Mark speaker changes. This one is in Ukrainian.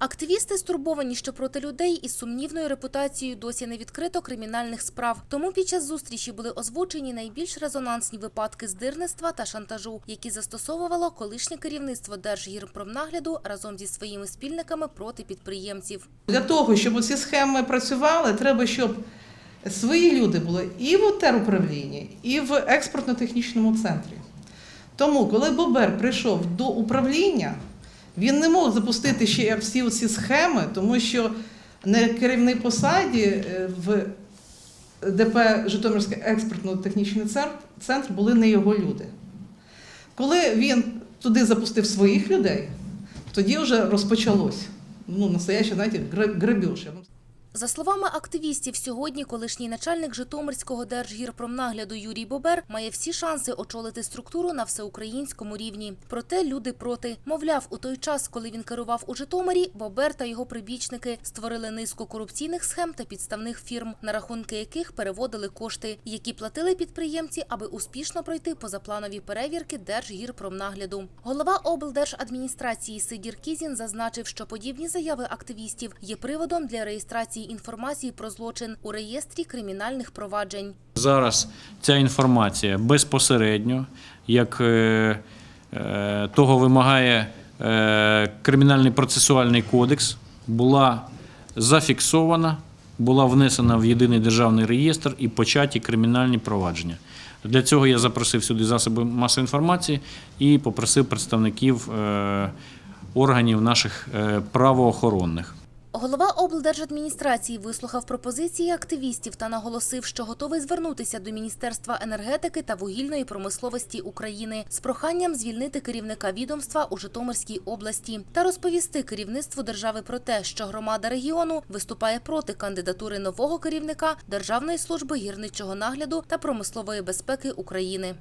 Speaker 1: Активісти стурбовані, що проти людей із сумнівною репутацією досі не відкрито кримінальних справ. Тому під час зустрічі були озвучені найбільш резонансні випадки здирництва та шантажу, які застосовувало колишнє керівництво Держгірпромнагляду разом зі своїми спільниками проти підприємців.
Speaker 2: Для того, щоб ці схеми працювали, треба, щоб свої люди були і в теруправлінні, і в експортно-технічному центрі. Тому, коли Бобер прийшов до управління, він не мог запустити ще всі ці схеми, тому що на керівній посаді е, в ДП Житомирський експертно-технічний центр, були не його люди. Коли він туди запустив своїх людей, тоді вже розпочалось. Ну, настояще, знаєте, гра- грабеж. я вам
Speaker 1: За словами активістів, сьогодні колишній начальник Житомирського держгірпромнагляду Юрій Бобер має всі шанси очолити структуру на всеукраїнському рівні. Проте люди проти. Мовляв, у той час, коли він керував у Житомирі, Бобер та його прибічники створили низку корупційних схем та підставних фірм, на рахунки яких переводили кошти, які платили підприємці, аби успішно пройти позапланові перевірки Держгірпромнагляду. Голова облдержадміністрації Сидір Кізін зазначив, що подібні заяви активістів є приводом для реєстрації інформації про злочин у реєстрі кримінальних проваджень.
Speaker 3: Зараз ця інформація безпосередньо, як е, е, того вимагає е, Кримінальний процесуальний кодекс, була зафіксована, була внесена в єдиний державний реєстр і початі кримінальні провадження. Для цього я запросив сюди засоби масової інформації і попросив представників органів наших правоохоронних.
Speaker 1: Голова облдержадміністрації вислухав пропозиції активістів та наголосив, що готовий звернутися до Міністерства енергетики та вугільної промисловості України з проханням звільнити керівника відомства у Житомирській області та розповісти керівництву держави про те, що громада регіону виступає проти кандидатури нового керівника Державної служби гірничого нагляду та промислової безпеки України.